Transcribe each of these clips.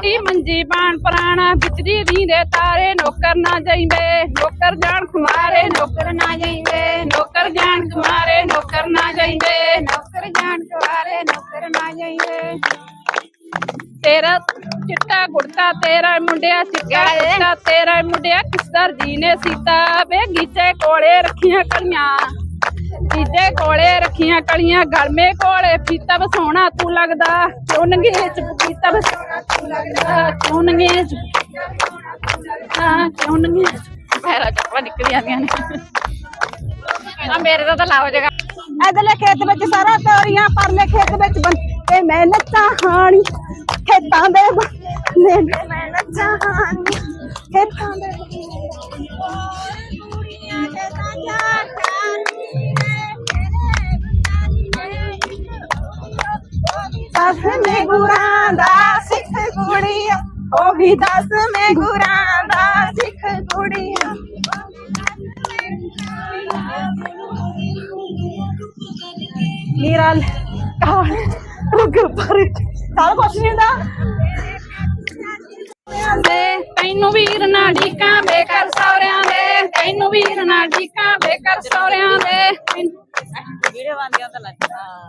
ਪਰਾਣਾ T ਮੰਜੀ ਬਾਣ ਪਰਾਣਾ ਬਿਜਲੀ ਦੀ ਦੇ ਤਾਰੇ ਨੌਕਰ ਨਾ ਜਾਈਂਦੇ ਨੌਕਰ ਜਾਣ ਖੁਮਾਰੇ ਨੌਕਰ ਨਾ ਜਾਈਂਦੇ ਨੌਕਰ ਜਾਣ ਖੁਮਾਰੇ ਨੌਕਰ ਨਾ ਜਾਈਂਦੇ ਨੌਕਰ ਜਾਣ ਖੁਮਾਰੇ ਨੌਕਰ ਨਾ ਜਾਈਂਦੇ। ਤੇਰਾ ਚਿੱਟਾ ਗੁੜਤਾ ਤੇਰਾ ਮੁੰਡਿਆ ਚਿੱਟਾ ਗੁੜਤਾ ਤੇਰਾ ਮੁੰਡਿਆ ਕਿਸਦਰ ਜੀ ਨੇ ਸੀਤਾ। ਵੇ ਗੀਚੇ ਕੋਲੇ ਰੱਖੀਆਂ ਕਲੀਆਂ ਜੀਜੇ ਕੋਲੇ ਰੱਖੀਆਂ ਕਲੀਆਂ ਗਲਮੇ ਕੋਲੇ। ਫੀਤਾ ਵਸਾਉਣਾ ਤੂੰ ਲੱਗਦਾ। ਕਿਉਂ ਨੰਗੇ ਚ ਫੀਤਾ ਵਸਾਉਣਾ ਤੂੰ ਲੱਗਦਾ। ਕਿਉਂ ਨੰਗੇ ਚ ਹਾਂ ਕਿਉਂ ਨੰਗੇ ਪੈਰਾ ਚੱਪਾ ਨਿਕਲ ਜਾਂਦੀਆਂ ਨੇ। ਆ ਮੇਰੇ ਦਾ ਤਾਂ ਲਾਓ ਜਗਾ ਖੇਤ ਵਿੱਚ ਸਾਰਾ ਤੋਰੀਆਂ ਪਰਲੇ ਖੇਤ ਵਿੱਚ ਬੰ ਤੇ ਮੈਂ ਨੱਚਾਂ ਹਾਣੀ। ਖੇਤਾਂ ਦੇ ਬੰਨੇ ਮੈਂ ਨੱਚਾਂ ਹਾਣੀ। ਖੇਤਾਂ ਦੇ ਦਸ ਮੇ ਗੁਰਾਂ ਦਾ ਸਿੱਖ ਕੁੜੀਆ। ਉਹ ਵੀ ਦਸ ਮੇ ਗੁਰਾਂ ਦਾ ਸਿੱਖ ਕੁੜੀਆ। ਮੇਰਾ ਕਾਲ ਰੁਕ ਪਰ ਕਾਲ ਕੁਛ ਨਹੀਂ ਹੁੰਦਾ। ਦੇ ਤੈਨੂੰ ਵੀਰ ਨਾ ਢੀਕਾਂ ਬੇਕਰ ਸੌਰਿਆਂ ਦੇ। ਤੈਨੂੰ ਵੀਰ ਨਾ ਢੀਕਾਂ ਬੇਕਰ ਸੌਰਿਆਂ ਦੇ। ਵੀਡੀਓ ਬੰਦੀਆਂ ਤਾਂ ਲੱਗਦਾ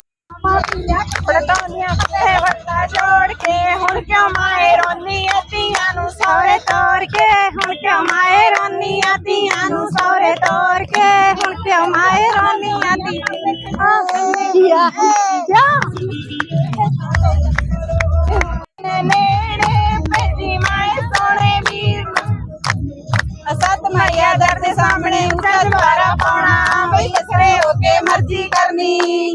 ਇਹਨਾਂ ਨੂੰ ਸਾਰੇ ਪੀਆਂ ਬੋਲੋ ਵੀਰੋ ਵੇ ਵੀਰੋ ਵੇ ਹੁਣ ਹੋਰ ਦੂਜੀ ਬੋਲੀ ਤੇ ਪੜਤਾਨੀਆਂ ਤੇ ਵੱਡਾ ਜੋੜ ਕੇ ਹੁਣ ਕਿਉਂ ਮਾਏ ਰੋਨੀ ਅਤੀਆਂ ਨੂੰ ਸੌਰੇ ਤੋਰ ਕੇ ਹੁਣ ਕਿਉਂ ਮਾਏ ਰੋਨੀ ਅਤੀਆਂ ਨੂੰ ਸੌਰੇ ਤੋਰ ਕੇ ਹੁਣ ਕਿਉਂ ਮਾਏ ਰੋਨੀ ਅਤੀਆਂ ਨੇ ਨੇੜੇ ਭੇਜੀ ਮਾਏ ਸੋਹਣੇ ਵੀਰ ਨੂੰ ਸਤ ਮਰਿਆ ਦਰ ਦੇ ਸਾਹਮਣੇ ਉੱਚਾ ਦੁਆਰਾ ਪਾਉਣਾ ਬਈ ਬਸਰੇ ਹੋ ਕੇ ਮਰਜ਼ੀ ਕਰਨੀ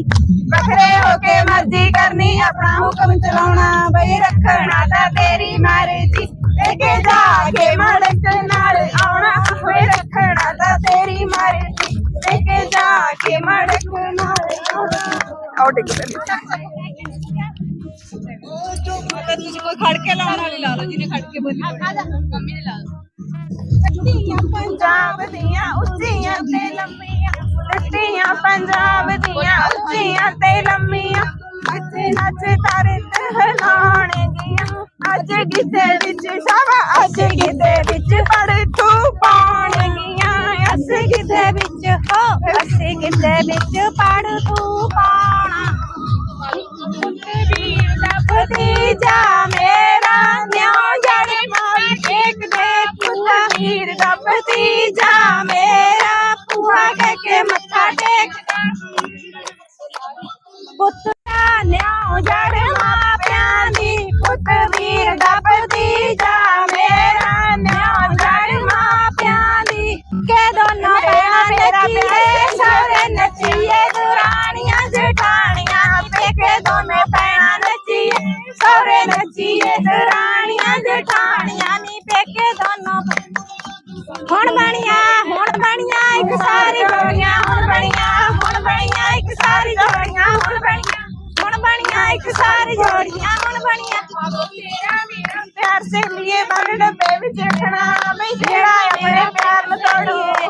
ਬਖਰੇ ਹੋ ਕੇ ਮਰਜ਼ੀ ਕਰਨੀ ਆਪਣਾ ਹੁਕਮ ਚਲਾਉਣਾ ਬਈ ਰੱਖਣਾ ਤਾਂ ਤੇਰੀ ਮਰਜ਼ੀ ਲੈ ਕੇ ਜਾ ਕੇ ਮੜਕ ਨਾਲ ਆਉਣਾ ਹੋਏ ਰੱਖਣਾ ਤਾਂ ਤੇਰੀ ਮਰਜ਼ੀ ਲੈ ਕੇ ਜਾ ਕੇ ਮੜਕ ਨਾਲ ਆਉਣਾ ਆਉ ਡਿੱਗ ਤੁਸੀਂ ਕੋਈ ਖੜ ਕੇ ਲਾਉਣ ਵਾਲੀ ਲਾ ਲਓ ਜਿਹਨੇ ਖੜ ਕੇ ਬੋਲੀ ਮੰਮੀ ਨੇ ਲਾ ਉੱਚੀਆਂ ਪੰਜਾਬ ਦੀਆਂ ਉੱਚੀਆਂ ਤੇ ਲੰਮੀਆਂ ਉੱਚੀਆਂ ਪੰਜਾਬ ਦੀਆਂ ਉੱਚੀਆਂ ਤੇ ਲੰਮੀਆਂ। ਅੱਜ ਨੱਚ ਤਾਰੇ ਤੇ ਹਿਲਾਉਣਗੀਆਂ ਅੱਜ ਕਿਤੇ ਵਿੱਚ ਸ਼ਾਵਾ, ਅੱਜ ਗਿੱਧੇ ਵਿੱਚ ਪੜ ਤੂੰ ਪਾਉਣਗੀਆਂ। ਅੱਜ ਕਿਤੇ ਵਿੱਚ ਹੋ ਅੱਜ ਗਿੱਧੇ ਵਿੱਚ ਪੜ ਤੂੰ ਪਾਉਣਾ ਵੀਰ ਦਾ ਭਤੀਜਾ ਮੇਰਾ ਨਿਉ ਜੜ ਮਾਰ ਟੇਕ ਦੇ ਪੁੱਤਾ ਵੀਰ ਦਾ ਭਤੀਜਾ ਮੇਰਾ ਪੂਆ ਕੇ ਮੱਥਾ ਟੇਕਦਾ ਪੁੱਤ ਦਾ ਨਿਉ ਜੜ ਮਾਪਿਆਂ ਦੀ, ਪੁੱਤ ਵੀਰ ਦਾ ਭਤੀਜਾ ਮੇਰਾ ਨਿਉ ਜੜ ਮਾਪਿਆਂ ਦੀ। ਕੇ ਦੋਨੋਂ ਭੈਣਾਂ ਨੱਚੀਏ, ਸਾਰੇ ਨੱਚੀਏ, ਦੁਰਾਣੀਆਂ ਜਟਾਣੀਆਂ ਪੇਕੇ ਦੋਨੇ ਭੈਣਾਂ ਨੱਚੀਏ। ਸਾਰੇ ਨੱਚੀਏ, ਦੁਰਾਣੀਆਂ ਜਟਾਣੀਆਂ ਨੀ ਪੇਕੇ ਦੋਨੋਂ। ਹੁਣ ਬਣੀਆਂ ਹੁਣ ਬਣੀਆਂ। ਇੱਕ ਸਾਰੀ ਜੋੜੀਆਂ ਹੁਣ ਬਣੀਆਂ ਹੁਣ ਬਣੀਆਂ ਇੱਕ ਸਾਰੀ ਜੋੜੀਆਂ, ਹੁਣ ਬਣੀਆਂ ਹੁਣ ਬਣੀਆਂ ਇੱਕ ਸਾਰੀ ਜੋੜੀਆਂ, ਹੁਣ ਬਣੀਆਂ। ਤੇਰਾ ਮੇਰਾ ਪਿਆਰ ਸੇ ਲੀਏ ਮਨ ਡੱਬੇ ਵਿੱਚ ਰੱਖਣਾ ਬਈ ਜਿਹੜਾ ਆਪਣੇ ਪਿਆਰ ਨੂੰ ਤੋੜੀਏ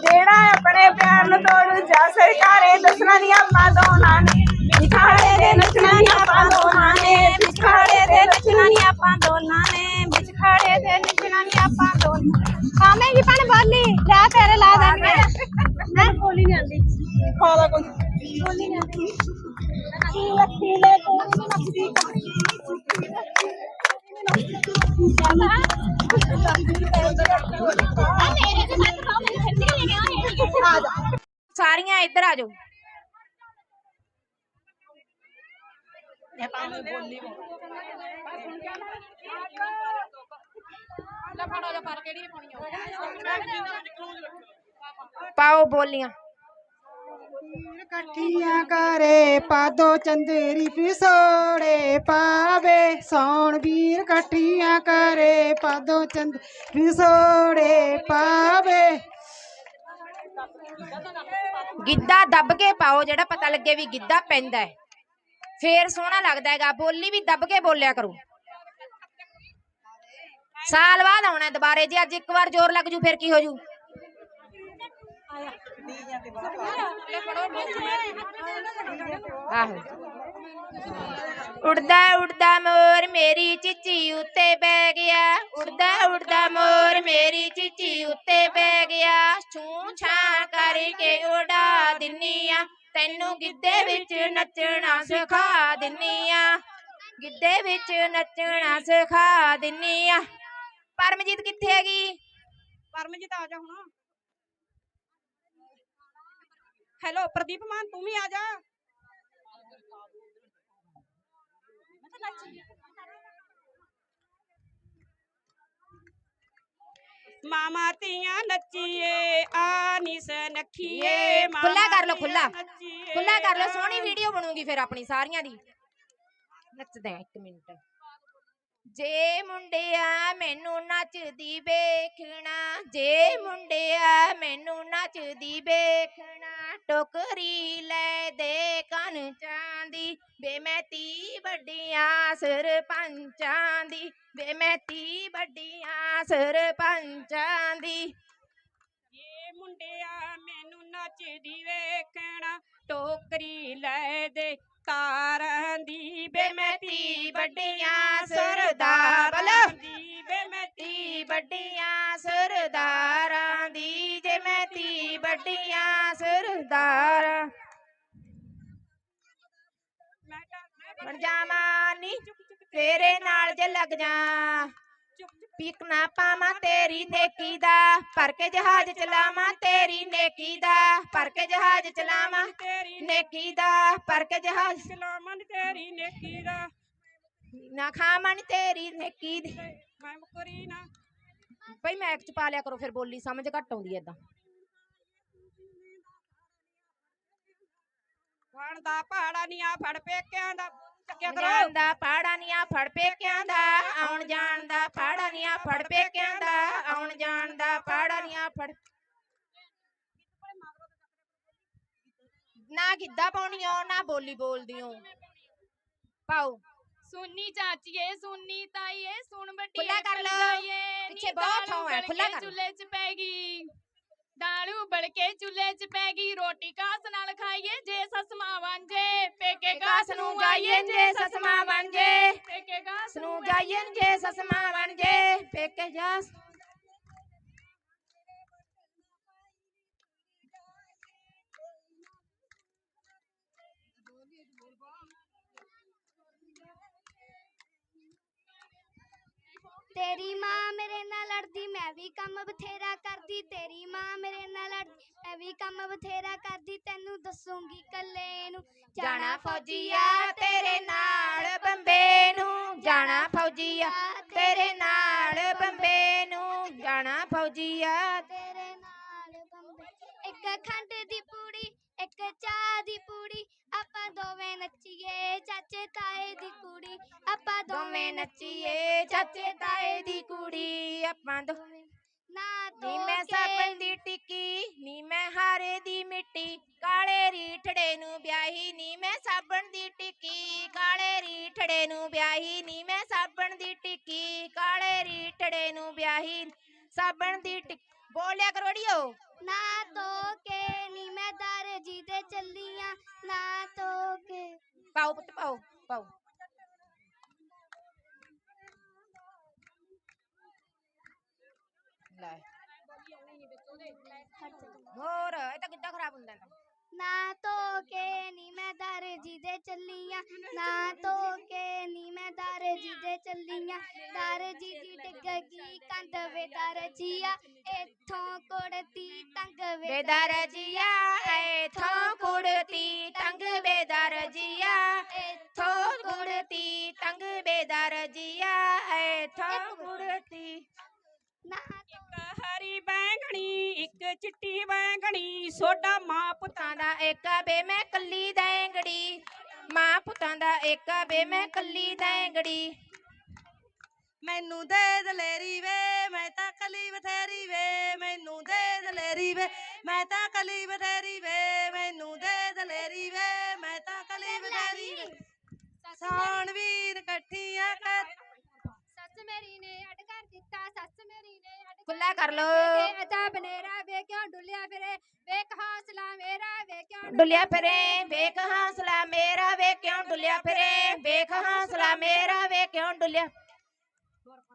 ਜਿਹੜਾ ਆਪਣੇ ਪਿਆਰ ਨੂੰ ਤੋੜੂ, ਜਾ ਸਰਕਾਰੇ ਦਸਣਾ ਦੀਆਂ ਮਾਦੋਂ ਨਾ ਨੇ। ਵਿਖਾੜੇ ਦੇ ਨੱਚਣਾ ਦੀਆਂ ਪਾਦੋਂ ਨਾ ਨੇ। ਵਿਖਾੜੇ ਦੇ ਨੱਚਣਾ ਦੀਆਂ ਪਾਦੋਂ ਨਾ ਨੇ। ਵਿਖਾੜੇ ਦੇ ਨੱਚਣਾ ਦੀਆਂ ਪਾਦੋਂ ਖਾਵੇਂਗੀ ਪਣ ਬੋਲੀ ਲੈ ਤੇਰੇ ਲਾ ਦੇ ਮੈਂ ਬੋਲੀ ਨਹੀਂ ਆਂਦੀ ਖਾਲਾ ਕੋਈ। ਬੋਲੀ ਨਹੀਂ ਆਂਦੀ ਲੱਖੀ ਲੈ ਕੋਈ ਨੱਚਦੀ ਸਾਰੀਆਂ ਇੱਧਰ ਆ ਜਾਓ। ਪਾਓ ਬੋਲੀਆਂ। ਇਕੱਠੀਆਂ ਕਰੇ ਪਾਦੋ ਚੰਦਰੀ ਪਿਸੋੜੇ ਪਾਵੇ ਸੌਣ। ਵੀਰ ਇਕੱਠੀਆਂ ਕਰੇ ਪਾਦੋ ਚੰਦ ਪਿਸੋੜੇ ਪਾਵੇ। ਗਿੱਧਾ ਦੱਬ ਕੇ ਪਾਓ ਜਿਹੜਾ ਪਤਾ ਲੱਗੇ ਵੀ ਗਿੱਧਾ ਪੈਂਦਾ ਹੈ। ਫੇਰ ਸੋਹਣਾ ਲੱਗਦਾ ਹੈਗਾ ਬੋਲੀ ਵੀ ਦੱਬ ਕੇ ਬੋਲਿਆ ਕਰੋ। ਸਾਲ ਬਾਅਦ ਆਉਣਾ ਦੁਬਾਰੇ, ਜੇ ਅੱਜ ਇੱਕ ਵਾਰ ਜ਼ੋਰ ਲੱਗ ਜੂ, ਫਿਰ ਕੀ ਹੋ ਜੂ? ਆਹੋ। ਉੜਦਾ ਉੜਦਾ ਮੋਰ ਮੇਰੀ ਚੀਚੀ ਉੱਤੇ ਬਹਿ ਗਿਆ। ਉੜਦਾ ਉੜਦਾ ਮੋਰ ਮੇਰੀ ਚੀਚੀ ਉੱਤੇ ਬਹਿ ਗਿਆ। ਛੂ ਛਾਂ ਕਰਕੇ ਉਡਾ ਦਿੰਨੀ ਆ ਤੈਨੂੰ ਗਿੱਧੇ ਵਿੱਚ ਨੱਚਣਾ ਸਿਖਾ ਦਿੰਨੀ ਆ ਗਿੱਧੇ ਵਿੱਚ ਨੱਚਣਾ ਸਿਖਾ ਦਿੰਨੀ ਆ ਪਰਮਜੀਤ ਕਿੱਥੇ ਹੈਗੀ? ਪਰਮਜੀਤ ਆ ਜਾ ਹੁਣ। ਹੈਲੋ ਪ੍ਰਦੀਪ ਮਾਨ ਤੂੰ ਵੀ ਆ ਜਾ। ਮਾਮਾ ਤੀਆਂ ਨੱਚੀਏ ਆ ਨਿਸ ਨਖੀਏ ਖੁੱਲਾ ਕਰ ਲਓ ਖੁੱਲਾ ਖੁੱਲਾ ਕਰ ਲਓ ਸੋਹਣੀ ਵੀਡੀਓ ਬਣੂਗੀ ਫਿਰ ਆਪਣੀ ਸਾਰੀਆਂ ਦੀ। ਨੱਚਦੇ ਆ ਇੱਕ ਮਿੰਟ। ਜੇ ਮੁੰਡਿਆ ਮੈਨੂੰ ਨੱਚਦੀ ਵੇਖਣਾ, ਜੇ ਮੁੰਡਿਆ ਮੈਨੂੰ ਨੱਚਦੀ ਵੇਖਣਾ, ਟੋਕਰੀ ਲੈ ਦੇ ਕੰਨ ਚਾਂਦੀ, ਵੇ ਮੈਂ ਤੀ ਵੱਡੀਆਂ ਸਰਪੰਚਾਂ ਦੀ, ਵੇ ਮੈਂ ਤੀ ਵੱਡੀਆਂ ਸਰਪੰਚਾਂ ਦੀ। ਮੁੰਡਿਆ ਮੈਨੂੰ ਨੱਚਦੀ ਵੇਖਣਾ ਟੋਕਰੀ ਲੈ ਦੇ ਤਾਰਾਂ ਦੀ ਵੇ ਵੱਡੀਆਂ ਸਰਦਾਰਾਂ ਦੀ ਵੇ ਵੱਡੀਆਂ ਸਰਦਾਰਾਂ ਦੀ ਜੇ ਮੈਂ ਵੱਡੀਆਂ ਸਰਦਾਰਾਂ ਮੈਂ ਜਾਵਾਂ ਨੀ ਤੇਰੇ ਨਾਲ ਜੇ ਲੱਗ ਜਾ ਚੁੱਪ ਚੁੱਪ ਪੀਕ ਨਾ ਪਾਵਾਂ ਤੇਰੀ ਨੇਕੀ ਦਾ ਭਰ ਕੇ ਜਹਾਜ਼ ਚਲਾਵਾਂ ਤੇਰੀ ਨੇਕੀ ਦਾ ਭਰ ਕੇ ਜਹਾਜ਼ ਚਲਾਵਾਂ ਤੇਰੀ ਨੇਕੀ ਦਾ ਭਰ ਕੇ ਜਹਾਜ਼ ਸਲਾਮਨ ਤੇਰੀ ਨੇਕੀ ਦਾ। ਨਾ ਖਾਵਾਂ ਤੇਰੀ ਨੇਕੀ ਦੀ। ਮੈਂ ਮੁਕਰੀ ਨਾ। ਭਈ ਮੈਕ ਚ ਪਾ ਲਿਆ ਕਰੋ ਫਿਰ ਬੋਲੀ ਸਮਝ ਘੱਟ ਆਉਂਦੀ ਐ ਏਦਾਂ। ਖਾਣ ਦਾ ਪਹਾੜਾ ਨੀ ਆ ਫੜ ਪੇਕਿਆਂ ਦਾ। ਚੱਕਿਆ ਕਰੋ। ਜਾਣ ਦਾ ਪਾੜਾ ਨੀ ਆ ਫੜ ਪੇਕਿਆਂ ਦਾ ਆਉਣ ਜਾਣ ਦਾ ਪਾੜਾ ਨੀ ਆ ਫੜ ਪੇਕਿਆਂ ਦਾ ਆਉਣ ਜਾਣ ਦਾ ਪਾੜਾ ਨੀ ਆ ਫੜ। ਨਾ ਗਿੱਧਾ ਪਾਉਣੀਓ ਨਾ ਬੋਲੀ ਬੋਲਦੀਓ ਪਾਓ। ਸੁੰਨੀ ਚਾਚੀਏ ਸੁੰਨੀ ਤਾਈਏ ਸੁਣ ਵੱਡੀ ਖੁੱਲਾ ਕਰ ਲਓ। ਪਿੱਛੇ ਬਹੁਤ ਥਾਂ ਹੈ, ਖੁੱਲਾ ਕਰ। ਲਓ। ਚੁੱਲ੍ਹੇ 'ਚ ਪੈ ਗਈ। ਦਾਲ ਉਬਲ ਕੇ ਚੁੱਲ੍ਹੇ 'ਚ ਪੈ ਗਈ ਰੋਟੀ ਕਾਸ ਨਾਲ ਖਾਈਏ ਜੇ ਸਸਮਾ ਬਣ ਜੇ ਪੇਕੇ ਕਾਸ ਨੂੰ ਜਾਈਏ ਜੇ ਸਸਮਾ ਬਣ ਜੇ ਪੇਕੇ ਕਾਸ ਨੂੰ ਜਾਈਏ ਜੇ ਸਸਮਾ ਬਣ ਜੇ ਪੇਕੇ ਜਾ ਤੇਰੀ ਮਾਂ ਮੇਰੇ ਨਾਲ ਲੜਦੀ, ਮੈਂ ਵੀ ਕੰਮ ਬਥੇਰਾ ਕਰਦੀ, ਤੇਰੀ ਮਾਂ ਮੇਰੇ ਨਾਲ ਲੜਦੀ, ਮੈਂ ਵੀ ਕੰਮ ਬਥੇਰਾ ਕਰਦੀ, ਤੈਨੂੰ ਦੱਸੂਗੀ ਕੱਲੇ ਨੂੰ, ਜਾਣਾ ਫੌਜੀਆ ਤੇਰੇ ਨਾਲ ਬੰਬੇ ਨੂੰ, ਜਾਣਾ ਫੌਜੀਆ ਤੇਰੇ ਨਾਲ ਬੰਬੇ ਨੂੰ, ਜਾਣਾ ਫੌਜੀਆ ਤੇਰੇ ਨਾਲ ਬੰਬੇ ਇੱਕ ਖੰਡ ਦੀ ਪੂੜੀ, ਇੱਕ ਚਾਹ ਦੀ ਪੂੜੀ, ਆਪਾਂ ਦੋਵੇਂ ਨੱਚੀਏ ਦੋਵੇਂ ਨੱਚੀਏ ਚਾਚੇ ਤਾਏ ਦੀ ਕੁੜੀ ਆਪਾਂ ਦੋ ਨਾ ਨੀ ਮੈਂ ਸਾਬਣ ਦੀ ਟਿੱਕੀ ਨੀ ਮੈਂ ਹਾਰੇ ਦੀ ਮਿੱਟੀ ਕਾਲੇ ਰੀਠੜੇ ਨੂੰ ਵਿਆਹੀ ਨੀ ਮੈਂ ਸਾਬਣ ਦੀ ਟਿੱਕੀ ਕਾਲੇ ਰੀਠੜੇ ਨੂੰ ਵਿਆਹੀ ਨੀ ਮੈਂ ਸਾਬਣ ਦੀ ਟਿੱਕੀ ਕਾਲੇ ਰੀਠੜੇ ਨੂੰ ਵਿਆਹੀ ਸਾਬਣ ਦੀ ਟਿੱਕੀ ਬੋਲਿਆ ਕਰੋੜੀਓ ਨਾ ਧੋ ਕੇ ਨੀ ਮੈਂ ਦਰ ਜੀ ਦੇ ਚੱਲੀਆਂ ਨਾ ਧੋ ਕੇ ਪਾਓ ਪੁੱਤ ਪਾਓ ਪਾਓ। ਲੈ ਹੋਰ ਇਹ ਤਾਂ ਕਿੱਦਾਂ ਖਰਾਬ ਹੁੰਦਾ ਤਾਂ ਨਾ ਧੋ ਕੇ ਨੀ ਮੈਂ ਦਰ ਜੀ ਦੇ ਚੱਲੀਆਂ ਨਾ ਧੋ ਕੇ ਨੀ ਮੈਂ ਦਰ ਜੀ ਦੇ ਚੱਲੀਆਂ ਦਰ ਜੀ ਦੀ ਡਿੱਗ ਗਈ ਕੰਧ ਵੇ ਦਰ ਜੀਆ ਇੱਥੋਂ ਕੁੜਤੀ ਤੰਗ ਵੇ ਬੇਦਰ ਜੀਆ ਐਥੋਂ ਕੁੜਤੀ ਤੰਗ ਬੇਦਰ ਜੀਆ ਐਥੋਂ ਕੁੜਤੀ ਤੰਗ ਬੇਦਰ ਜੀਆ ਐਥੋਂ ਕੁੜਤੀ ਨਾ ਇੱਕ ਹਰੀ ਬੈਂਗਣੀ ਇੱਕ ਚਿੱਟੀ ਵੈਂਗਣੀ ਸੋਡਾ ਮਾਂ ਪੁੱਤਾਂ ਦਾ ਏਕਾ ਬੇ ਮੈਂ ਕੱਲੀ ਦੈਂਗੜੀ। ਮਾਂ ਪੁੱਤਾਂ ਦਾ ਏਕਾ ਬੇ ਮੈਂ ਕੱਲੀ ਦੈਂਗੜੀ। ਮੈਨੂੰ ਦੇ ਦਲੇਰੀ ਵੇ ਮੈਂ ਤਾਂ ਕਲੀ ਬਥੇਰੀ ਵੇ ਮੈਨੂੰ ਦੇ ਦਲੇਰੀ ਵੇ ਮੈਂ ਤਾਂ ਕਲੀ ਬਥੇਰੀ ਵੇ ਮੈਨੂੰ ਦੇ ਦਲੇਰੀ ਵੇ ਮੈਂ ਤਾਂ ਕਲੀ ਬਥੇਰੀ ਵੇ। ਸਾਣ ਵੀਰ ਇਕੱਠੀਆਂ ਕਰ ਸੱਸ ਮੇਰੀ ਨੇ ਅੱਡ ਕਰ ਦਿੱਤਾ ਸੱਸ ਮੇਰੀ ਨੇ ਖੁੱਲਾ ਕਰ ਲੋ ਅਜਾ ਬਨੇਰਾ ਵੇ ਕਿਉਂ ਡੁੱਲਿਆ ਫਿਰੇ ਵੇਖ ਹੌਸਲਾ ਮੇਰਾ ਵੇ ਕਿਉਂ ਡੁੱਲਿਆ ਫਿਰੇ ਵੇਖ ਹੌਸਲਾ ਮੇਰਾ ਵੇ ਕਿਉਂ ਡੁੱਲਿਆ ਫਿਰੇ ਵੇਖ ਹੌਸਲਾ ਮੇਰਾ ਵੇ ਕਿਉਂ ਡੁੱਲਿਆ।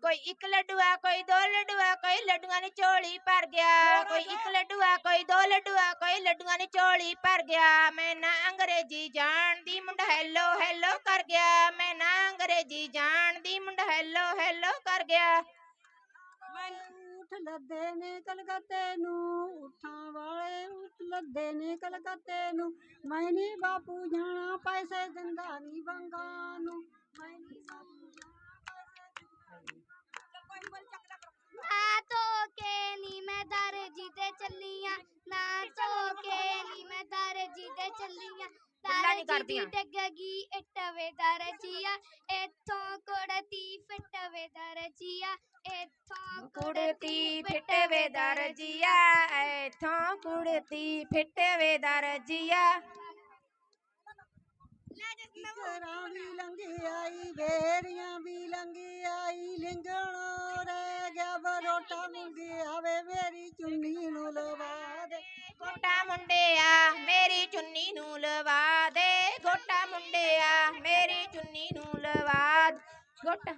ਕੋਈ ਇੱਕ ਲੱਡੂਆ ਕੋਈ ਦੋ ਲੱਡੂਆ ਕੋਈ ਲੱਡੂਆਂ ਦੀ ਝੋਲੀ ਭਰ ਗਿਆ। ਕੋਈ ਇੱਕ ਲੱਡੂਆ ਕੋਈ ਦੋ ਲੱਡੂਆ ਕੋਈ ਲੱਡੂਆਂ ਦੀ ਝੋਲੀ ਭਰ ਗਿਆ। ਮੈਂ ਨਾ ਅੰਗਰੇਜ਼ੀ ਜਾਣਦੀ ਮੁੰਡਾ ਹੈਲੋ ਹੈਲੋ ਕਰ ਗਿਆ। ਮੈਂ ਨਾ ਅੰਗਰੇਜ਼ੀ ਜਾਣਦੀ ਮੁੰਡਾ ਹੈਲੋ ਹੈਲੋ ਕਰ ਗਿਆ। ਊਠ ਲੱਦੇ ਨੇ ਕਲਕੱਤੇ ਨੂੰ। ਊਠਾਂ ਵਾਲੇ ਊਠ ਲੱਦੇ ਨੇ ਕਲਕੱਤੇ ਨੂੰ। ਮੈਂ ਨੀ ਬਾਪੂ ਜਾਣਾ ਪੈਸੇ ਦਿੰਦਾ ਨੀ ਬੰਗਾ ਨੂੰ। ਮੈਂ ਨੀ ਬਾਪੂ ਨਾ ਚੱਲੀਆਂ ਨਾ ਧੋ ਕੇ ਨੀ ਮੈਂ ਦਰਜੀ ਤੇ ਚੱਲੀਆਂ। ਗੱਲਾਂ ਨੀ ਦਰਜੀ ਦੀ ਕਰਦੀਆਂ। ਡੱਗਗੀ ਇੱਟਵੇ ਦਰਜੀਆ ਇੱਥੋਂ ਕੁੜਤੀ ਫਿੱਟਵੇ ਦਰਜੀਆ ਇੱਥੋਂ ਕੁੜਤੀ ਫਿੱਟ ਵੇ ਦਰਜੀਆ ਐਥੋਂ ਕੁੜਤੀ ਲੰਘ ਆਈ ਵੇਰੀਆਂ ਵੀ ਲੰਘ ਆਈ ਲਿੰਗਣੋ ਰਹਿ ਗਿਆ ਬਰੋਟਾ ਮੁੰਗਿਆ ਵੇ ਮੇਰੀ ਚੁੰਨੀ ਨੂੰ ਲਵਾ ਦੇ ਗੋਟਾ ਮੁੰਡਿਆ ਮੇਰੀ ਚੁੰਨੀ ਨੂੰ ਲਵਾ ਦੇ ਗੋਟਾ ਮੁੰਡਿਆ ਮੇਰੀ ਚੁੰਨੀ ਨੂੰ ਲਵਾ ਦੇ। ਗੋਟਾ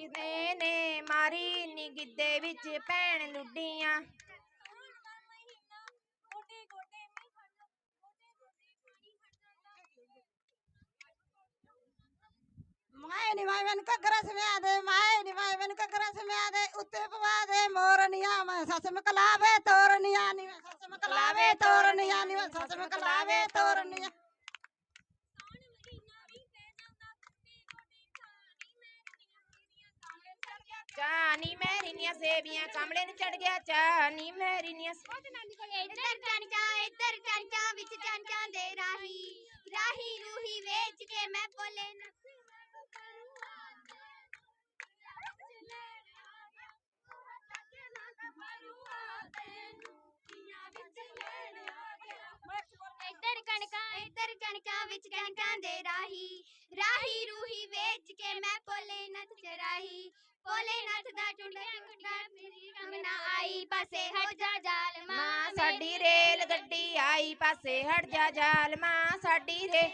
ਕਿਤੇ ਨੇ ਮਾਰੀ ਨੀ ਗਿੱਦੇ ਵਿੱਚ ਭੈਣ ਲੁੱਡੀਆਂ। ਮਾਏ ਨੀ ਮਾਏ ਮੈਨੂੰ ਘੱਗਰਾ ਸਮਿਆ ਦੇ, ਮਾਏ ਨੀ ਮਾਏ ਮੈਨੂੰ ਘੱਗਰਾ ਸਮਿਆ ਦੇ, ਉੱਤੇ ਪਵਾ ਦੇ ਮੋਰਨੀਆਂ ਮੈਂ ਸੱਸ ਮਕਲਾਵੇ ਤੋਰਨੀਆਂ ਨੀ ਮੈਂ ਸੱਸ ਮਕਲਾਵੇ ਤੋਰਨੀਆਂ ਨੀ ਮੈਂ ਸੱਸ ਮਕਲਾਵੇ ਤੋਰਨੀਆਂ ਚਾਨੀ ਮੇਰੀਆਂ ਸੇਵੀਆਂ ਕਮਲੇ ਨੂੰ ਚੜ ਗਿਆ ਚਾਨੀ ਮੇਰੀਆਂ ਇੱਧਰ ਚੰਚਾ ਇੱਧਰ ਚੰਚਾ ਵਿੱਚ ਚੰਚਾ ਦੇ ਰਾਹੀ। ਰਾਹੀ ਰੂਹੀ ਵੇਚ ਕੇ ਮੈਂ ਬੋਲੇ ਨਾ ਇੱਧਰ ਕਣਕਾਂ ਇੱਧਰ ਕਣਕਾਂ, ਵਿੱਚ ਕਣਕਾਂ ਦੇ ਰਾਹੀ। ਰਾਹੀ ਰੂਹੀ ਵੇਚ ਕੇ ਮੈਂ ਭੋਲੇ ਨੱਥ ਚਰਾਹੀ ਭੋਲੇ ਨੱਥ ਦਾ ਚੁੰਡਾ ਚੁੰਡਾ ਮੇਰੀ ਕੰਗਣਾ ਆਈ ਪਾਸੇ ਹਟ ਜਾ ਜਾਲ ਮਾਂ ਸਾਡੀ ਰੇਲ ਗੱਡੀ ਆਈ ਪਾਸੇ ਹਟ ਜਾ ਜਾਲਮਾ ਸਾਡੀ ਰੇ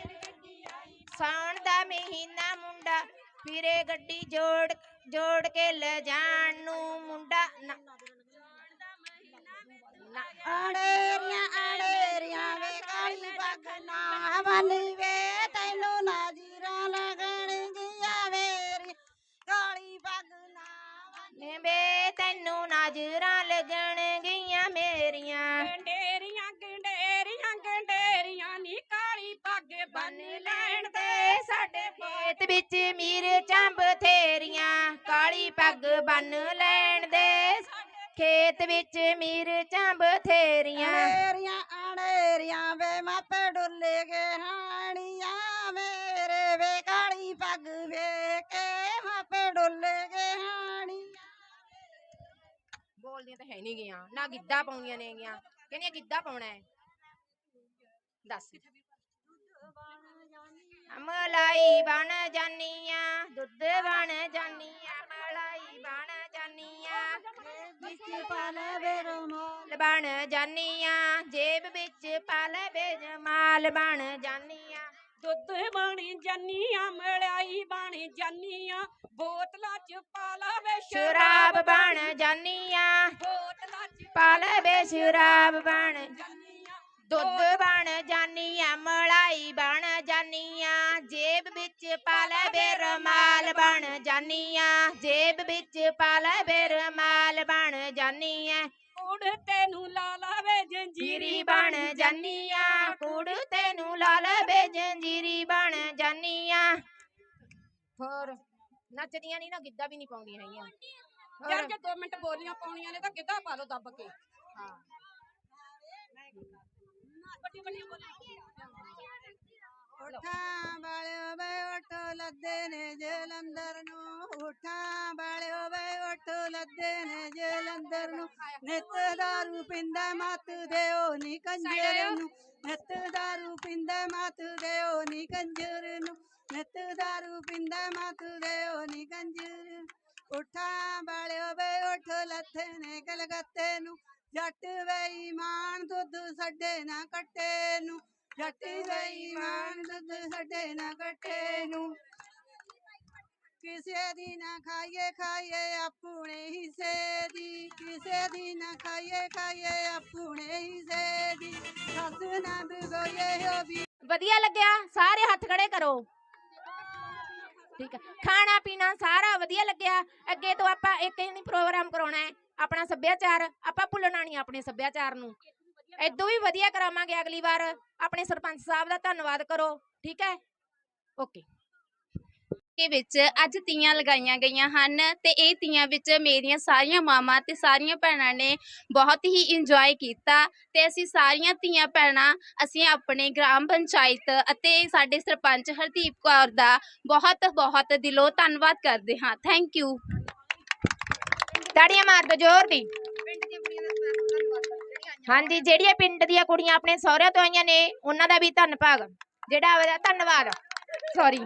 ਸਾਉਣ ਦਾ ਮਹੀਨਾ ਮੁੰਡਾ ਫਿਰੇ ਗੱਡੀ ਜੋੜ ਜੋੜ ਕੇ ਲੈ ਜਾਣ ਨੂੰ ਮੁੰਡਾ। ਨਾ- ਨਾ- ਆੜੇਰੀਆਂ ਆੜੇਰੀਆਂ ਵੇ ਕਾਲੀ ਪੱਗ ਨਾ ਬੰਨੀ ਵੇ ਤੈਨੂੰ ਖੇਤ ਵਿੱਚ ਮੀਰ ਚੰਬ ਥੇਰੀਆਂ ਆੜੇਰੀਆਂ ਆੜੇਰੀਆਂ ਵੇ ਮਾਪੇ ਡੁੱਲੇ ਗਏ ਹਾਣੀਆਂ ਮੇਰੇ ਵੇ ਕਾਲੀ ਪੱਗ ਵੇ ਕੇ ਮਾਪੇ ਡੁੱਲੇ ਗਏ ਹਾਣੀਆਂ। ਬੋਲਦੀਆਂ ਤਾਂ ਹੈ ਨਹੀਂ ਗੀਆਂ ਨਾ ਗਿੱਧਾ ਪਾਉਣੀਆਂ ਨੇ ਗੀਆਂ ਕਹਿੰਦੀਆਂ ਗਿੱਧਾ ਪਾਉਣਾ ਹੈ। ਦੱਸ। ਮਲਾਈ ਬਣ ਜਾਨੀਆਂ ਦੁੱਧ ਰਮਾਲ ਬਣ ਜਾਨੀਆਂ ਜੇਬ ਵਿੱਚ ਪਾ ਲੈ ਬੇਜਮਾਲ ਬਣ ਜਾਨੀਆਂ। ਦੁੱਧ ਬਣੀ ਜਾਨੀਆਂ ਮਲਾਈ ਬਣੀ ਜਾਨੀਆਂ ਬੋਤਲਾਂ ਚ ਪਾ ਲਾਵੇ ਸ਼ਰਾਬ ਬਣ ਜਾਨੀਆਂ। ਬੋਤਲਾਂ ਚ ਪਾ ਲੈ ਬੇ ਸ਼ਰਾਬ ਬਣ ਜਾਨੀਆਂ। ਦੁੱਧ ਬਣ ਜਾਨੀਆਂ ਮਲਾਈ ਬਣ ਜਾਨੀਆਂ ਜੇਬ ਵਿੱਚ ਪਾ ਲੈ ਬੇ ਰਮਾਲ ਬਣ ਜਾਨੀਆਂ। ਜੇਬ ਵਿੱਚ ਪਾ ਲੈ ਬੇ ਰਮਾਲ ਬਣ ਜਾਨੀਆਂ। ਕੁੜ ਤੈਨੂੰ ਲਾ ਲਾਵੇ ਜੰਜੀਰੀ ਬਣ ਜਾਨੀਆਂ ਕੁੜ ਤੈਨੂੰ ਲਾ ਲਵੇ ਜੰਜੀਰੀ ਬਣ ਜਾਨੀਆਂ। ਹੋਰ ਨੱਚਦੀਆਂ ਨਹੀਂ ਨਾ ਗਿੱਧਾ ਵੀ ਨਹੀਂ ਪਾਉਂਦੀਆਂ ਹੈਗੀਆਂ। ਯਾਰ? ਜੇ 2 ਮਿੰਟ ਬੋਲੀਆਂ ਪਾਉਣੀਆਂ ਨੇ ਤਾਂ ਗਿੱਧਾ ਪਾ ਲਓ ਦੱਬ ਕੇ। ਉਠਾਂ ਵਾਲਿਓ ਵੇ ਉੱਠ ਲੱਦੇ ਨੇ ਜਲੰਧਰ ਨੂੰ। ਉਠਾਂ ਵਾਲਿਓ ਵੇ ਉੱਠ ਲੱਦੇ ਨੇ ਜਲੰਧਰ ਨੂੰ। ਨਿਤ ਦਾਰੂ ਪਿੰਦਾ ਮਤ ਦਿਓ ਨੀ ਕੰਜਰ ਨੂੰ। ਨਿਤ ਦਾਰੂ ਪਿੰਦਾ ਮਤ ਦਿਓ ਨੀ ਕੰਜਰ ਨੂੰ। ਨਿਤ ਦਾਰੂ ਪਿੰਦਾ ਮਤ ਦਿਓ ਨੀ ਕੰਜਰ ਉਠਾਂ ਵਾਲਿਓ ਵੇ ਉੱਠ ਲੱਥੇ ਨੇ ਕਲਕੱਤੇ ਨੂੰ। ਜੱਟ ਬੇਈਮਾਨ ਦੁੱਧ ਛੱਡੇ ਨਾ ਕੱਟੇ ਨੂੰ। ਜੱਟ ਬੇਈਮਾਨ ਦੁੱਧ ਛੱਡੇ ਨਾ ਕੱਟੇ ਨੂੰ। ਕਿਸੇ ਦੀ ਨਾ ਖਾਈਏ ਖਾਈਏ ਆਪਣੇ ਹਿੱਸੇ ਦੀ। ਕਿਸੇ ਦੀ ਨਾ ਖਾਈਏ ਖਾਈਏ ਆਪਣੇ ਹਿੱਸੇ ਦੀ। ਸੱਸ ਨਾ ਬਗੋਏ ਹੋ ਵੀ ਵਧੀਆ ਲੱਗਿਆ, ਸਾਰੇ ਹੱਥ ਖੜੇ ਕਰੋ। ਠੀਕ ਹੈ, ਖਾਣਾ ਪੀਣਾ ਸਾਰਾ ਵਧੀਆ ਲੱਗਿਆ। ਅੱਗੇ ਤੋਂ ਆਪਾਂ ਇੱਕ ਹੀ ਨਹੀਂ ਪ੍ਰੋਗਰਾਮ ਕਰਾਉਣਾ ਹੈ, ਆਪਣਾ ਸੱਭਿਆਚਾਰ। ਆਪਾਂ ਭੁੱਲਣਾ ਨਹੀਂ ਆਪਣੇ ਸੱਭਿਆਚਾਰ ਨੂੰ। ਇਦੋਂ ਵੀ ਵਧੀਆ ਕਰਾਵਾਂਗੇ ਅਗਲੀ ਵਾਰ। ਆਪਣੇ ਸਰਪੰਚ ਸਾਹਿਬ ਦਾ ਧੰਨਵਾਦ ਕਰੋ ਠੀਕ ਹੈ? ਓਕੇ ਦੇ ਵਿੱਚ ਅੱਜ ਤੀਆਂ ਲਗਾਈਆਂ ਗਈਆਂ ਹਨ ਤੇ ਇਹ ਤੀਆਂ ਵਿੱਚ ਮੇਰੀਆਂ ਸਾਰੀਆਂ ਮਾਵਾਂ ਤੇ ਸਾਰੀਆਂ ਭੈਣਾਂ ਨੇ ਬਹੁਤ ਹੀ ਇੰਜੋਏ ਕੀਤਾ ਤੇ ਅਸੀਂ ਸਾਰੀਆਂ ਧੀਆਂ ਭੈਣਾਂ ਅਸੀਂ ਆਪਣੇ ਗ੍ਰਾਮ ਪੰਚਾਇਤ ਅਤੇ ਸਾਡੇ ਸਰਪੰਚ ਹਰਦੀਪ ਕੌਰ ਦਾ ਬਹੁਤ ਬਹੁਤ ਦਿਲੋਂ ਧੰਨਵਾਦ ਕਰਦੇ ਹਾਂ। ਥੈਂਕ ਯੂ ਤਾੜੀਆਂ ਮਾਰ ਦੋ ਜ਼ੋਰ ਦੀ। ਹਾਂਜੀ, ਜਿਹੜੀਆਂ ਪਿੰਡ ਦੀਆਂ ਕੁੜੀਆਂ ਆਪਣੇ ਸਹੁਰਿਆਂ ਤੋਂ ਆਈਆਂ ਨੇ, ਉਹਨਾਂ ਦਾ ਵੀ ਧੰਨਵਾਦ ਜਿਹੜਾ ਆਪਦਾ ਧੰਨਵਾਦ ਸੌਰੀ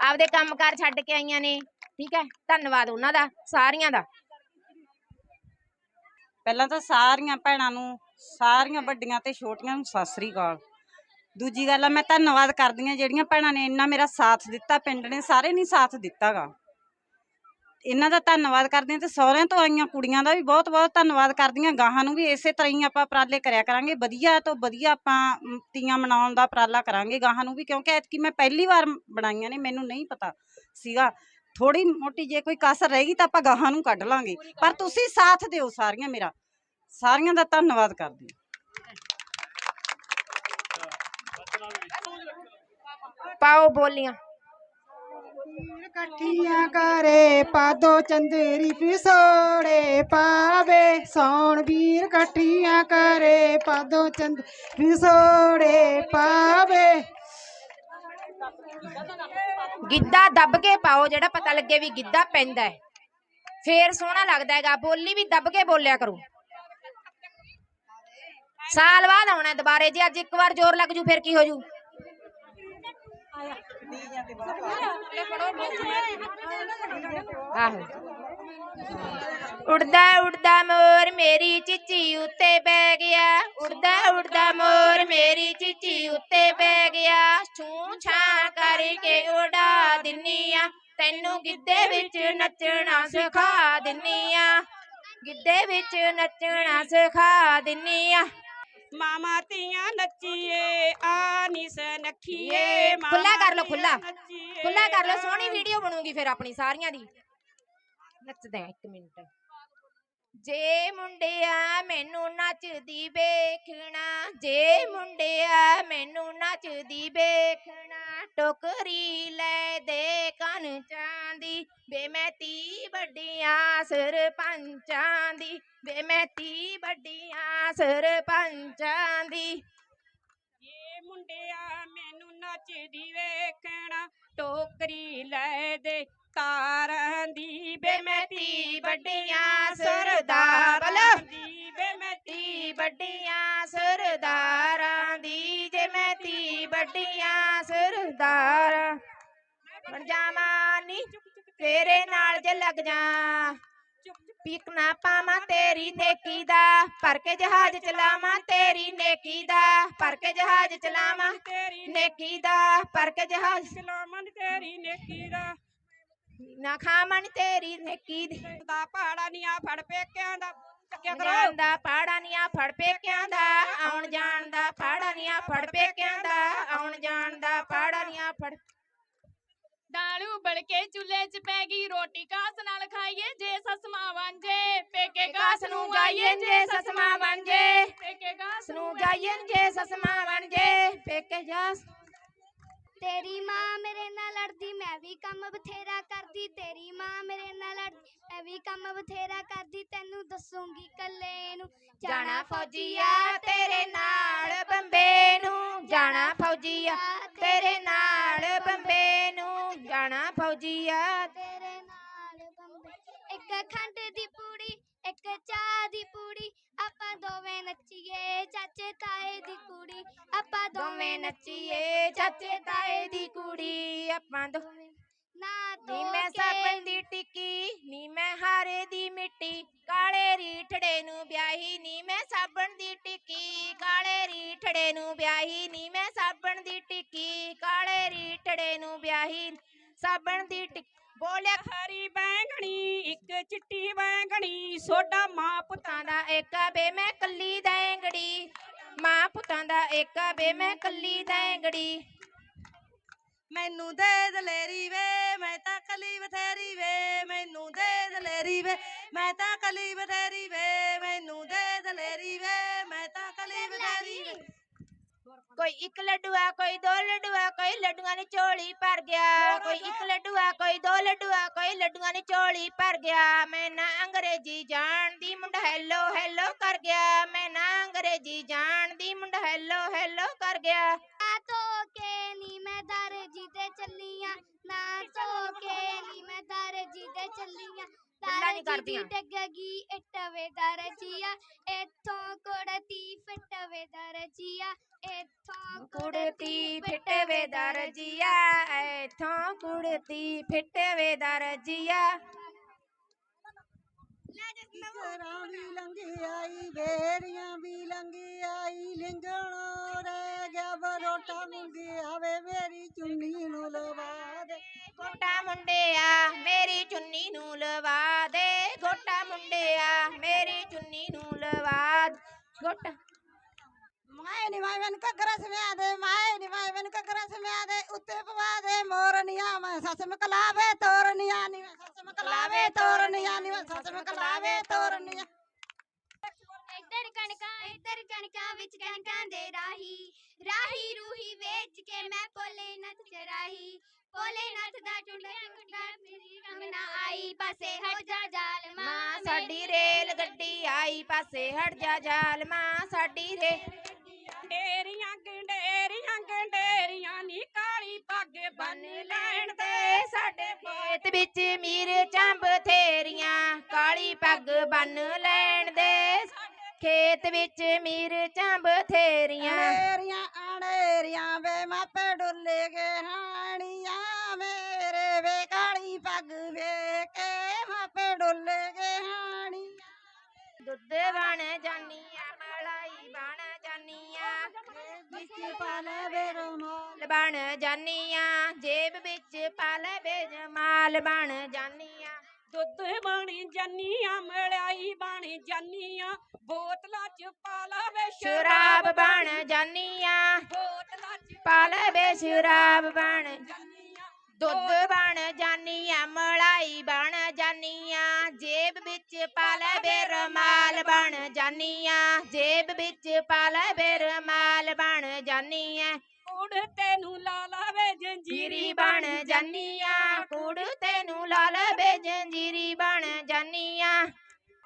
ਆਪਦੇ ਕੰਮਕਾਰ ਛੱਡ ਕੇ ਆਈਆਂ ਨੇ, ਠੀਕ ਹੈ, ਧੰਨਵਾਦ ਉਹਨਾਂ ਦਾ, ਸਾਰੀਆਂ ਦਾ। ਪਹਿਲਾਂ ਤਾਂ ਸਾਰੀਆਂ ਭੈਣਾਂ ਨੂੰ, ਸਾਰੀਆਂ ਵੱਡੀਆਂ ਤੇ ਛੋਟੀਆਂ ਨੂੰ ਸਤਿ ਸ੍ਰੀ ਅਕਾਲ। ਦੂਜੀ ਗੱਲ ਆ, ਮੈਂ ਧੰਨਵਾਦ ਕਰਦੀ ਹਾਂ ਜਿਹੜੀਆਂ ਭੈਣਾਂ ਨੇ, ਇੰਨਾ ਮੇਰਾ ਸਾਥ ਦਿੱਤਾ, ਪਿੰਡ ਨੇ ਸਾਰੇ ਨਹੀਂ ਸਾਥ ਦਿੱਤਾਗਾ। ਇਹਨਾਂ ਦਾ ਧੰਨਵਾਦ ਕਰਦੀ ਹਾਂ ਤੇ ਸਹੁਰਿਆਂ ਤੋਂ ਆਈਆਂ ਕੁੜੀਆਂ ਦਾ ਵੀ ਬਹੁਤ ਬਹੁਤ ਧੰਨਵਾਦ ਕਰਦੀ ਹਾਂ ਗਾਹਾਂ ਨੂੰ ਵੀ ਇਸੇ ਤਰ੍ਹਾਂ ਹੀ ਆਪਾਂ ਉਪਰਾਲੇ ਕਰਿਆ ਕਰਾਂਗੇ ਵਧੀਆ ਤੋਂ ਵਧੀਆ ਆਪਾਂ ਤੀਆਂ ਮਨਾਉਣ ਦਾ ਉਪਰਾਲਾ ਕਰਾਂਗੇ ਗਾਹਾਂ ਨੂੰ ਵੀ ਕਿਉਂਕਿ ਐਤਕੀ ਮੈਂ ਪਹਿਲੀ ਵਾਰ ਬਣਾਈਆਂ ਨੇ ਮੈਨੂੰ ਨਹੀਂ ਪਤਾ ਸੀਗਾ। ਥੋੜੀ ਮੋਟੀ ਜੇ ਕੋਈ ਕਸਰ ਰਹੇਗੀ ਤਾਂ ਆਪਾਂ ਗਾਹਾਂ ਨੂੰ ਕੱਢ ਲਾਂਗੇ। ਪਰ ਤੁਸੀਂ ਸਾਥ ਦਿਓ ਸਾਰੀਆਂ ਮੇਰਾ। ਸਾਰੀਆਂ ਦਾ ਧੰਨਵਾਦ ਕਰਦੀ ਹਾਂ। ਪਾਓ ਬੋਲੀਆਂ। ਇਕੱਠੀਆਂ ਕਰੇ, ਪਾਦੋ ਚੰਦਰੀ ਪਿਸੋੜੇ ਪਾਵੇ। ਸੌਣ ਵੀਰ ਇਕੱਠੀਆਂ ਕਰੇ, ਪਾਦੋ ਚੰਦ ਪਿਸੋੜੇ ਪਾਵੇ। ਗਿੱਧਾ ਦੱਬ ਕੇ ਪਾਓ, ਜਿਹੜਾ ਪਤਾ ਲੱਗੇ ਵੀ ਗਿੱਧਾ ਪੈਂਦਾ ਹੈ। ਫੇਰ ਸੋਹਣਾ ਲੱਗਦਾ ਹੈਗਾ, ਬੋਲੀ ਵੀ ਦੱਬ ਕੇ ਬੋਲਿਆ ਕਰੋ। ਸਾਲ ਬਾਅਦ ਆਉਣਾ ਦੁਬਾਰੇ, ਜੇ ਅੱਜ ਇੱਕ ਵਾਰ ਜ਼ੋਰ ਲੱਗ ਜੂ, ਫਿਰ ਕੀ ਹੋ ਜੂ? ਆਹੋ। ਉੜਦਾ ਉੜਦਾ ਮੋਰ ਮੇਰੀ ਚੀਚੀ ਉੱਤੇ ਬਹਿ ਗਿਆ। ਉੜਦਾ ਉੜਦਾ ਮੋਰ ਮੇਰੀ ਚੀਚੀ ਉੱਤੇ ਬਹਿ ਗਿਆ। ਛੂ ਛਾਂ ਕਰਕੇ ਉਡਾ ਦਿੰਨੀ ਆ ਤੈਨੂੰ ਗਿੱਧੇ ਵਿੱਚ ਨੱਚਣਾ ਸਿਖਾ ਦਿੰਨੀ ਆ ਗਿੱਧੇ ਵਿੱਚ ਨੱਚਣਾ ਸਿਖਾ ਦਿੰਨੀ ਆ ਮਾਮਾ ਧੀਆਂ ਨੱਚੀਏ ਆ ਨਿਸ ਨਖੀਏ ਖੁੱਲਾ ਕਰ ਲਓ, ਖੁੱਲਾ। ਖੁੱਲਾ ਕਰ ਲਓ ਸੋਹਣੀ ਵੀਡੀਓ ਬਣੂਗੀ ਫਿਰ ਆਪਣੀ ਸਾਰੀਆਂ ਦੀ। ਨੱਚਦੇ ਆ ਇੱਕ ਮਿੰਟ। ਜੇ ਮੁੰਡਿਆ ਮੈਨੂੰ ਨੱਚਦੀ ਵੇਖਣਾ ਜੇ ਮੁੰਡਿਆ ਮੈਨੂੰ ਨੱਚਦੀ ਵੇਖਣਾ ਟੋਕਰੀ ਲੈ ਦੇ ਕੰਨ ਚਾਂਦੀ, ਵੇ ਮੈਂ ਤੀ ਵੱਡੀਆਂ ਸਰਪੰਚਾਂ ਦੀ, ਵੇ ਮੈਂ ਤੀ ਵੱਡੀਆਂ ਸਰਪੰਚਾਂ ਦੀ। ਇਹ ਮੁੰਡਿਆ, ਮੈਨੂੰ ਨੱਚਦੀ ਵੇਖਣਾ, ਟੋਕਰੀ ਲੈ ਦੇ ਤਾਰਾਂ ਦੀ, ਵੇ ਮੈਂ ਧੀ ਵੱਡੀਆਂ ਸਰਦਾਰਾਂ ਦੀ, ਵੇ ਮੈਂ ਧੀ ਵੱਡੀਆਂ ਵੱਡੀਆਂ ਸਰਦਾਰਾਂ। ਬਣ ਜਾਵਾਂ ਨੀ ਤੇਰੇ ਨਾਲ ਜੇ ਲੱਗ ਜਾ। ਪੀਕ ਨਾ ਪਾਵਾਂ ਤੇਰੀ ਨੇਕੀ ਦਾ, ਭਰ ਕੇ ਜਹਾਜ਼ ਚਲਾਵਾਂ ਤੇਰੀ ਨੇਕੀ ਦਾ, ਭਰ ਕੇ ਜਹਾਜ਼ ਚਲਾਵਾਂ ਤੇਰੀ ਨੇਕੀ ਦਾ, ਭਰ ਕੇ ਜਹਾਜ਼ ਸਲਾਮਨ ਤੇਰੀ ਨੇਕੀ ਦਾ। ਨਾ ਖਾਵਾਂ ਤੇਰੀ ਨੇਕੀ ਦੀ। ਦਾ ਪਹਾੜਾ ਨੀ ਆ ਫੜ ਪੇਕਿਆਂ ਦਾ। ਚੱਕਿਆ ਕਰੋ। ਜਾਣ ਦਾ ਪਾੜਾ ਨੀ ਆ ਫੜ ਪੇਕਿਆਂ ਦਾ ਆਉਣ ਜਾਣ ਦਾ ਪਾੜਾ ਨੀ ਆ ਫੜ ਪੇਕਿਆਂ ਦਾ ਆਉਣ ਜਾਣ ਦਾ ਪਾੜਾ ਨੀ ਆ ਫੜ ਦਾਲ ਉਬਲ ਕੇ ਚੁੱਲ੍ਹੇ 'ਚ ਪੈ ਗਈ ਰੋਟੀ ਕਾਸ ਨਾਲ ਖਾਈਏ ਜੇ ਸੱਸ ਮਾਂ ਵਾਂਝੇ ਪੇਕੇ ਕਾਸ ਨੂੰ ਗਾਈਏ ਜੇ ਸਸਮਾ ਬਣ ਜੇ ਪੇਕੇ ਕਾਸ ਲਾਇਨ ਜੇ ਸਸਮਾ ਬਣ ਜੇ ਪੇਕੇ ਜਾ ਤੇਰੀ ਮਾਂ ਮੇਰੇ ਨਾਲ ਲੜਦੀ, ਮੈਂ ਵੀ ਕੰਮ ਬਥੇਰਾ ਕਰਦੀ, ਤੇਰੀ ਮਾਂ ਮੇਰੇ ਨਾਲ ਲੜਦੀ, ਮੈਂ ਵੀ ਕੰਮ ਬਥੇਰਾ ਕਰਦੀ, ਤੈਨੂੰ ਦੱਸੂਗੀ ਕੱਲੇ ਨੂੰ। ਜਾਣਾ ਫੌਜੀਆ ਤੇਰੇ ਨਾਲ ਬੰਬੇ ਨੂੰ, ਜਾਣਾ ਫੌਜੀਆ ਤੇਰੇ ਨਾਲ ਬੰਬੇ ਨੂੰ, ਜਾਣਾ ਫੌਜੀਆ ਤੇਰੇ ਨਾਲ ਬੰਬੇ। ਇੱਕ ਖੰਡ ਦੀ ਪੂੜੀ ਇੱਕ ਚਾਹ ਦੀ ਪੂੜੀ ਆਪਾਂ ਦੋਵੇਂ ਨੱਚੀਏ ਚਾਚੇ ਤਾਏ ਦੀ ਕੁੜੀ। ਆਪਾਂ ਦੋਵੇਂ ਨੱਚੀਏ ਚਾਚੇ ਤਾਏ ਦੀ ਕੁੜੀ। ਆਪਾਂ ਦੋ ਨਾ ਨੀ ਮੈਂ ਸਾਬਣ ਦੀ ਟਿੱਕੀ ਨੀ ਮੈਂ ਹਾਰੇ ਦੀ ਮਿੱਟੀ। ਕਾਲੇ ਰੀਠੜੇ ਨੂੰ ਵਿਆਹੀ ਨੀ ਮੈਂ ਸਾਬਣ ਦੀ ਟਿੱਕੀ। ਕਾਲੇ ਰੀਠੜੇ ਨੂੰ ਵਿਆਹੀ ਨੀ ਮੈਂ ਸਾਬਣ ਦੀ ਟਿੱਕੀ। ਕਾਲੇ ਰੀਠੜੇ ਨੂੰ ਵਿਆਹੀ ਸਾਬਣ ਦੀ ਟਿੱਕੀ। ਬੋਲਿਆ ਹਰੀ ਬੈਂਗਣੀ, ਇੱਕ ਚਿੱਟੀ ਬੈਂਗਣੀ, ਸੋਡਾ ਮਾਂ ਪੁੱਤਾਂ ਦਾ ਇੱਕ ਬੇ, ਮੈਂ ਕੱਲੀ ਦੈਂਗੜੀ ਮਾਂ ਪੁੱਤਾਂ ਦਾ ਇੱਕ ਬੇ, ਮੈਂ ਕੱਲੀ ਦੈਂਗੜੀ ਮੈਨੂੰ ਦੇ ਦਲੇਰੀ ਵੇ, ਮੈਂ ਤਾਂ ਕਲੀ ਬਥੇਰੀ ਵੇ। ਮੈਨੂੰ ਦੇ ਦਲੇਰੀ ਵੇ, ਮੈਂ ਤਾਂ ਕਲੀ ਬਥੇਰੀ ਵੇ। ਮੈਨੂੰ ਦੇ ਦਲੇਰੀ ਵੇ, ਮੈਂ ਤਾਂ ਕਲੀ ਬਥੇਰੀ ਵੇ। ਕੋਈ ਇੱਕ ਲੱਡੂਆ ਕੋਈ ਦੋ ਲੱਡੂਆ ਕੋਈ ਲੱਡੂਆਂ ਦੀ ਝੋਲੀ ਭਰ ਗਿਆ। ਕੋਈ ਇੱਕ ਲੱਡੂਆ ਕੋਈ ਦੋ ਲੱਡੂਆ ਕੋਈ ਲੱਡੂਆਂ ਦੀ ਝੋਲੀ ਭਰ ਗਿਆ। ਮੈਂ ਨਾ ਅੰਗਰੇਜ਼ੀ ਜਾਣਦੀ ਮੁੰਡਾ ਹੈਲੋ ਹੈਲੋ ਕਰ ਗਿਆ। ਮੈਂ ਨਾ ਅੰਗਰੇਜ਼ੀ ਜਾਣਦੀ ਮੁੰਡਾ ਹੈਲੋ ਹੈਲੋ ਕਰ ਗਿਆ। ਨਾ ਧੋ ਕੇ ਨੀ ਮੈਂ ਦਰਜੀ ਤੇ ਚੱਲੀਆਂ ਚੱਲੀਆਂ ਗੱਲਾਂ ਨੀ ਦਰਜੀ ਦੀ ਕਰਦੀਆਂ। ਡਿੱਗ ਗਈ ਇੱਟ ਵੇ ਦਰਜੀਆ ਇੱਥੋਂ ਕੁੜਤੀ ਫਿੱਟ ਵੇ ਇੱਥੋਂ ਕੁੜਤੀ ਐਥੋਂ ਕੁੜਤੀ ਲੰਘੀ ਆਈ ਬੇਰੀਆਂ ਵੀ ਲੰਘੀ ਆਈ ਲਿੰਗਣੋ ਗਿਆ ਬਰੋਟਾ ਮੁੰਗੀ ਆਵੇ ਮੇਰੀ ਚੁੰਨੀ ਨੂੰ ਲਵਾ ਦੇ ਗੋਟਾ ਮੁੰਡਿਆ ਮੇਰੀ ਚੁੰਨੀ ਨੂੰ ਲਵਾ ਦੇ ਗੋਟਾ ਮੁੰਡਿਆ ਮੇਰੀ ਚੁੰਨੀ ਨੂੰ ਲਵਾ ਦੇ। ਗੋਟਾ ਮਾਏ ਨੀ ਮਾਏ ਮੈਨੂੰ ਘੱਗਰਾ ਸਮਿਆ ਦੇ ਮਾਏ ਨੀ ਮਾਏ ਮੈਨੂੰ ਘੱਗਰਾ ਸਮਿਆ ਦੇ ਉੱਤੇ ਪਵਾ ਦੇ ਮੋਰਨੀਆਂ ਮੈਂ ਸੱਸ ਮਕਲਾਵੇ ਤੋਰਨੀਆਂ ਨੀ ਮੈਂ ਸੱਸ ਮਕਲਾਵੇ ਤੋਰਨੀਆਂ ਨੀ ਮੈਂ ਸੱਸ ਮਕਲਾਵੇ ਤੋਰਨੀਆਂ ਇੱਧਰ ਕਣਕਾਂ ਇੱਧਰ ਕਣਕਾਂ, ਵਿੱਚ ਕਣਕਾਂ ਦੇ ਰਾਹੀ ਰਾਹੀ ਰੂਹੀ ਵੇਚ ਕੇ ਮੈਂ ਭੋਲੇ ਨੱਥ ਚਰਾਹੀ ਭੋਲੇ ਨੱਥ ਦਾ ਟੁੰਡਾ ਟੁੰਡਾ ਮੇਰੀ ਰੰਗ ਨਾ ਆਈ ਪਾਸੇ ਹਟ ਜਾ ਜਾਲ ਮਾਂ ਸਾਡੀ ਰੇਲ ਗੱਡੀ ਆਈ ਪਾਸੇ ਹਟ ਜਾ ਜਾਲ ਮਾਂ ਸਾਡੀ ਰੇ ਡੇਰੀਆਂ ਗੰਡੇਰੀਆਂ ਗੰਡੇਰੀਆਂ ਨੀ ਕਾਲੀ ਪੱਗ ਬੰਨ ਲੈਣ ਦੇ ਸਾਡੇ ਖੇਤ ਵਿੱਚ ਮੀਰ ਚੰਬ ਥੇਰੀਆਂ ਕਾਲੀ ਪੱਗ ਬੰਨ ਲੈਣ ਦੇ ਖੇਤ ਵਿੱਚ ਮੀਰ ਚੰਬ ਥੇਰੀਆਂ। ਅਣੇਰੀਆਂ ਅਣੇਰੀਆਂ ਵੇ ਮਾਪੇ ਡੁੱਲੇ ਗਏ ਹਾਣੀਆਂ। ਮੇਰੇ ਵੇ ਕਾਲੀ ਪੱਗ ਵੇ ਕੇ ਮਾਪੇ ਡੁੱਲੇ ਗਏ ਹਾਣੀਆਂ। ਦੁੱਧ ਬਣ ਜਾਨੀਆਂ ਮਲਾਈ ਬਣ ਜਾਨੀਆਂ। ਵਿੱਚ ਪਾ ਲੈ ਵੇ ਰਮਾਲ ਬਣ ਜਾਨੀਆਂ ਜੇਬ ਵਿੱਚ ਪਾ ਲੈ ਬੇਜਮਾਲ ਬਣ ਜਾਨੀਆਂ। ਦੁੱਧ ਬਣੀ ਜਾਨੀਆਂ ਮਲਾਈ ਬਣੀ ਜਾਨੀਆਂ ਬੋਤਲਾਂ ਚ ਪਾ ਲਾਵੇ ਸ਼ਰਾਬ ਬਣ ਜਾਨੀਆਂ। ਬੋਤਲਾਂ ਚ ਪਾ ਲੈ ਬੇ ਸ਼ਰਾਬ ਬਣ ਜਾਨੀਆਂ ਦੁੱਧ ਬਣ ਜਾਨੀਆਂ ਮਲਾਈ ਬਣ ਜਾਨੀਆਂ ਜੇਬ ਵਿੱਚ ਪਾ ਲੈ ਬੇਰਮਾਲ ਬਣ ਜਾਨੀਆਂ ਜੇਬ ਵਿੱਚ ਪਾ ਲੈ ਬੇਰਮਾਲ ਬਣ ਜਾਨੀਆਂ। ਕੁੜ ਤੈਨੂੰ ਲਾ ਲਾਵੇ ਜੰਜੀਰੀ ਜੀਰੀ ਬਣ ਜਾਨੀਆਂ ਕੁੜ ਤੈਨੂੰ ਲਾ ਲੈ ਬੇ ਜੰਜੀਰੀ ਬਣ ਜਾਨੀਆਂ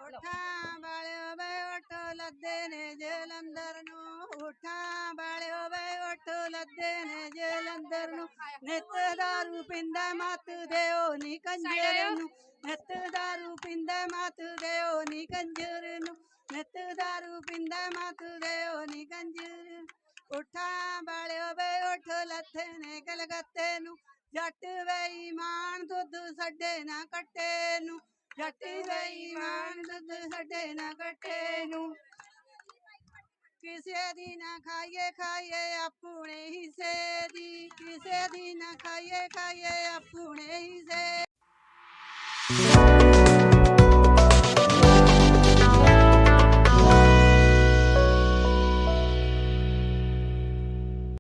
ਉਠਾਂ ਵਾਲਿਓ ਵੇ ਉੱਠ ਲੱਦੇ ਨੇ ਜਲੰਧਰ ਨੂੰ। ਉਠਾਂ ਵਾਲਿਓ ਵੇ ਉੱਠ ਲੱਦੇ ਨੇ ਜਲੰਧਰ ਨੂੰ। ਨਿਤ ਦਾਰੂ ਪਿੰਦਾ ਮਤ ਦਿਓ ਨੀ ਕੰਜਰ ਨੂੰ। ਨਿਤ ਦਾਰੂ ਪਿੰਦਾ ਮਤ ਦਿਓ ਨੀ ਕੰਜਰ ਨੂੰ। ਨਿਤ ਦਾਰੂ ਪਿੰਦਾ ਮਤ ਦਿਓ ਨੀ ਕੰਜਰ। ਉਠਾਂ ਵਾਲਿਓ ਵੇ ਉੱਠ ਲੱਥੇ ਨੇ ਕਲਕੱਤੇ ਨੂੰ। ਜੱਟ ਵੇ ਈਮਾਨ ਦੁੱਧ ਛੱਡੇ ਨਾ ਕੱਟੇ ਨੂੰ। ਜੱਟ ਵੇ ਈਮਾਨ ਦੁੱਧ ਛੱਡੇ ਨਾ ਕੱਟੇ ਨੂੰ। ਕਿਸੇ ਦੀ ਨਾ ਖਾਈਏ ਖਾਈਏ ਆਪਣੇ ਹਿੱਸੇ ਦੀ। ਕਿਸੇ ਦੀ ਨਾ ਖਾਈਏ ਖਾਈਏ ਆਪਣੇ ਹਿੱਸੇ